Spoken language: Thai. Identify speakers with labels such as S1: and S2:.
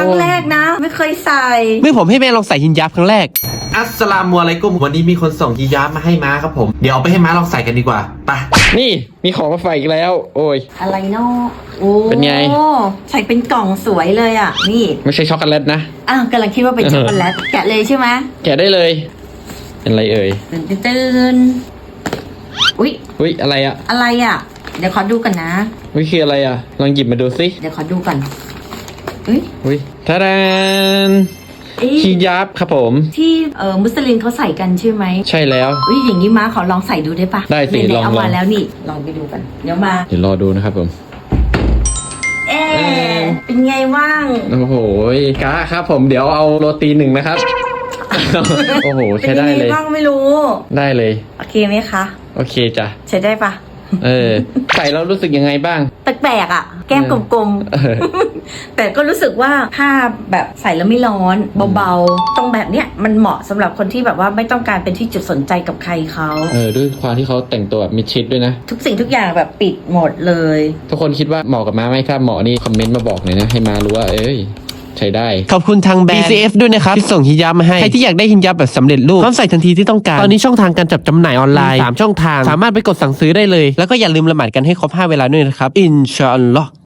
S1: รั้งแรกนะ ไม่เคยใส่
S2: เมื่อผมให้แม่ลองใส่ฮินยับครั้งแรก
S3: อัสสลามุอะลัยกุมวันนี้มีคนส่งฮิญาบมาให้ม้าครับผม เดี๋ยวเอาไปให้ม้าลองใส่กันดีกว่าไป
S4: นี่มีของมาฝากอีกแล้ว โอ้ย
S1: อะไรเนาะโอ้
S4: เป็นไง
S1: ใส่เป็นกล่องสวยเลยอะ นี่
S4: ไม่ใช่ช็อกโกแลตนะ
S1: อ้าวกำลังคิดว่าเป็นช็อกโกแลตแกะเลยใช่ไหม
S4: แกะได้เลย เป็นอะไรเอ่ย
S1: ตื่นตื่นอุ๊ย
S4: อุ้ยอะไรอะ
S1: อะไรอะ เดี๋ยวขอดูกันนะ
S4: วิคืออะไรอะ ลองหยิบมาดูสิ
S1: เดี๋ยวขอดูกัน อุ้ย
S4: อุ้ยทาดาน
S1: เอ๊ะ
S4: ฮิญาบครับผม
S1: ที่เออมุสลิมเขาใส่กันใช่ไหม
S4: ใช่แล้ว
S1: อุ้ยอย่างนี้ม้าขอลองใส่ดูได้ปะ
S4: ได้สิ
S1: หนๆ
S4: ลอง
S1: เอา
S4: ล
S1: มา
S4: อง
S1: แล้วนี่ลองไปดูกันเดี๋ยวมา
S4: เดี๋ยวรอดูนะครับผม
S1: เอ๊
S4: เอ๊ะะ
S1: เป็นไงว่าง
S4: โอ้โหกะครับผมเดี๋ยวเอาโรตีหนึ่งนะครับ โอ้โห
S1: เป็น
S4: ใช้
S1: ยั
S4: ได้
S1: งไง
S4: เลย
S1: บ้างไม่รู้
S4: ได้เลย
S1: โอเคไหมคะ
S4: โอเคจ้ะ
S1: ใช้ได้ปะ
S4: เออ ใส่แล้วรู้สึกยังไงบ้าง
S1: แปลกๆอะ แก้มกลม
S4: เออ
S1: ๆ แต่ก็รู้สึกว่าผ้าแบบใส่แล้วไม่ร้อนเบาๆ ตรงแบบเนี้ยมันเหมาะสำหรับคนที่แบบว่าไม่ต้องการเป็นที่จุดสนใจกับใครเขา
S4: เออด้วยความที่เขาแต่งตัวแบบมิดชิดด้วยนะ
S1: ทุกสิ่งทุกอย่างแบบปิดหมดเลย
S4: ทุกคนคิดว่าเหมาะกับม้าไหมถ้าเหมาะนี่คอมเมนต์มาบอกหน่อยนะให้ม้ารู้ว่าเอ้ยใช้ได้
S2: ขอบคุณทางแบรนด์ BCF ด้วยนะครับ ที่ส่งฮินยับมาให้ ใครที่อยากได้ฮินยับแบบสำเร็จรูปพร้อมใส่ทันทีที่ต้องการ ตอนนี้ช่องทางการจับจำหน่ายออนไลน์ 3 ช่องทาง สามารถไปกดสั่งซื้อได้เลย แล้วก็อย่าลืมละหมาดกันให้ครบ 5 เวลาด้วยนะครับ อินชาอัลลอฮ์